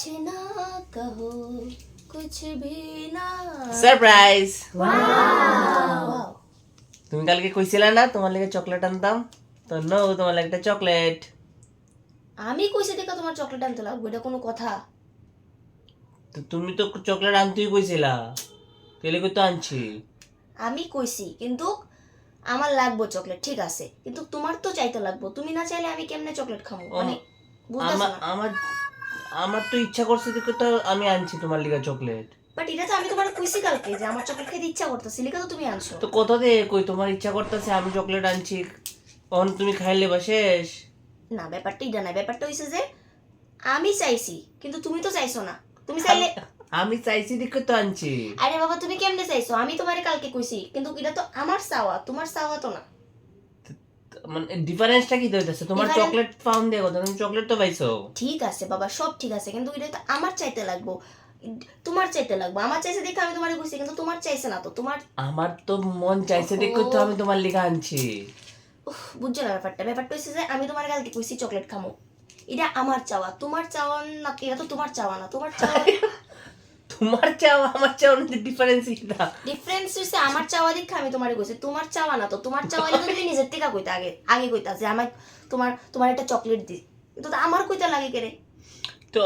कुछ ना कहो कुछ भी ना সারপ্রাইজ Wow! তুমি কালকে কইছিলা না তোমার লাগে চকলেট আনতাম তো নো তোমার লাগে একটা চকলেট আমি কইছি দেখা তোমার চকলেট আনতে লাগবে এটা কোনো কথা তো তুমি তো চকলেট আনতেই কইছিলা তেলে কই তো আনছি আমি কইছি কিন্তু আমার লাগবে চকলেট ঠিক আছে কিন্তু তোমার তো চাইতে লাগবে তুমি না চাইলে আমি কেমনে চকলেট খাবো ও, মানে বুঝতেছো আমার না আমার তো ইচ্ছা করছে দেখে তো আমি আনছি তোমার লিগা চকলেট বাট এটা তো আমি তোমার কইছি কালকে যে আমার চকলেট খেতে ইচ্ছা করতেছে লিখা তো তুমি আনছো। তো কোথা দিয়ে কই? তোমার ইচ্ছা করতেছে আমি চকলেট আনছি। কখন তুমি খাইলে বা শেষ? না ব্যাপারটা এটা না ব্যাপারটা হইছে যে আমি চাইছি কিন্তু তুমি তো চাইছো না। তুমি চাইলে আমি চাইছি দেখে তো আনছি। আরে বাবা তুমি কেমনে চাইছো? আমি তোমারে কালকে কইছি কিন্তু এটা তো আমার চাওয়া তোমার চাওয়া তো না। মানে ডিফারেন্সটা কি হইতেছে তোমার চকলেট ফাউন্ড দিয়ে কথা তুমি চকলেট তো পাইছো। ঠিক আছে বাবা সব ঠিক আছে কিন্তু এটা তো আমার চাইতে লাগবো। তোমার চাইতে লাগবো আমার চাইছে দেখে আমি তোমারে কইছি কিন্তু তোমার চাইছে না তো তোমার আমার তো মন চাইছে দেখে তো আমি তোমার লিগা আনছি। বুঝছ না ব্যাপারটা? ব্যাপারটা হচ্ছে যে আমি তোমার কালকে কইছি চকলেট খামো। এটা আমার চাওয়া তোমার চাওয়া না এটা তো তোমার চাওয়া না তোমার চাওয়া তোমার চাওয়া আমার চাওয়ার মধ্যে ডিফারেন্স কিটা ডিফারেন্স হচ্ছে আমার চাওয়া দেখে আমি তোমারে কইছি তোমার চাওয়া না তো তোমার চাওয়া এটা তুমি নিজের থেকে কইতা আগে আগে কইতা যে আমার তোমার তোমার একটা চকলেট দি তো আমার কইতা লাগে কেরে? তো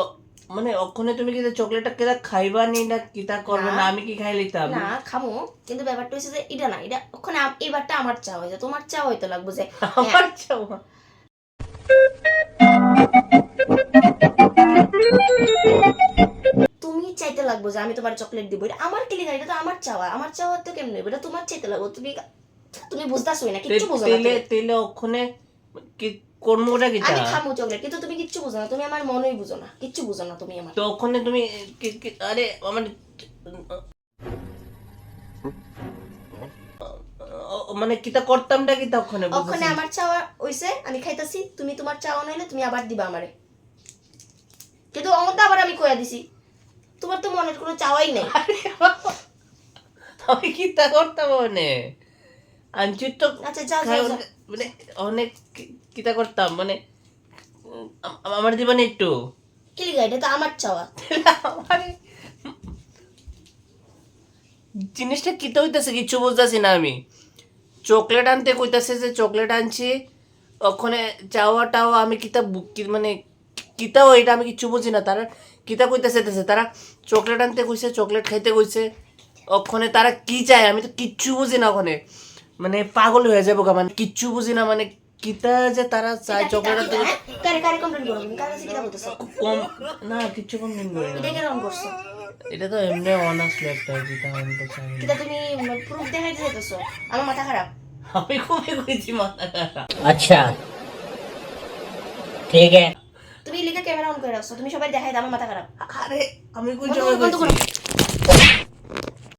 মানে ওখানে তুমি কি চকলেটটা কেদা খাইবা নি না কিতা করবে না। না। আমি কি খাই লইতাম? না খামো কিন্তু ব্যাপারটা হচ্ছে যে এটা না এটা ওখানে এবারটা আমার চাওয়া হয়েছে তোমার চাওয়া হইতে লাগবে যে আমার চাওয়া? তুমি চাইতে লাগবো যে আমি তোমার চকলেট দিব। এটা আমার কিলি এটা তো আমার চাওয়া। আমার চাওয়া তো কেমনে? এটা তোমার চাইতে লাগবো। তুমি তুমি বুঝতেছই না কিচ্ছু বুঝো না তেলে ওখানে কি কর্মটা কিটা আমি খামো চকলেট কিন্তু তুমি কিচ্ছু বুঝো না। তুমি আমার মনই বুঝো না। কিচ্ছু বুঝো না তুমি আমার। তো ওখানে তুমি কি- কি- আরে আমার মানে কিতা করতামটা কিতা ওখানে ওখানে না। আমার চাওয়া হইছে আমি খাইতাছি। তুমি তোমার চাওয়া নইলে তুমি আবার দিবা আমারে। কিন্তু অমত আবার আমি কইয়া দিছি। তোমার তো মনের কোনো চাওয়াই নেই। আমি কিতা করতাম মানে আনছি তো আচ্ছা যাও খাই যাও যাও। অনেক- মানে অনেক কি- কিতা করতাম মানে আমার জীবনে একটু। কি এটা তো আমার চাওয়া। আমারে জিনিসটা কিতা হইতাছে কিছু বুঝতেছি না আমি। চকলেট আনতে কইতাছে যে চকলেট আনছি ওখানে চাওয়া টাওয়া আমি কিতা কি- মানে কিতাও এটা আমি কিচ্ছু বুঝি না। তারা কিতা কইতে চাইতেছে তারা চকলেট আনতে কইছে চকলেট খাইতে কইছে। ওখানে তারা কি চায় আমি তো কিচ্ছু বুঝি না ওখানে। মানে পাগল হয়ে যাব মানে কিচ্ছু বুঝি না মানে কিতা যে তারা চায় চকলেট আনতে কম না কিচ্ছু কম এটা তো এমনি অনার্স লেখটা কিতা তুমি প্রুফ আমার মাথা খারাপ। আমি খুবই মাথা আচ্ছা। ঠিক আছে। তুমি লিখে ক্যামেরা অন করে রাখছো তুমি সবাই দেখাই দাও আমার মাথা খারাপ। আরে আমি কোন বন্ধ করো,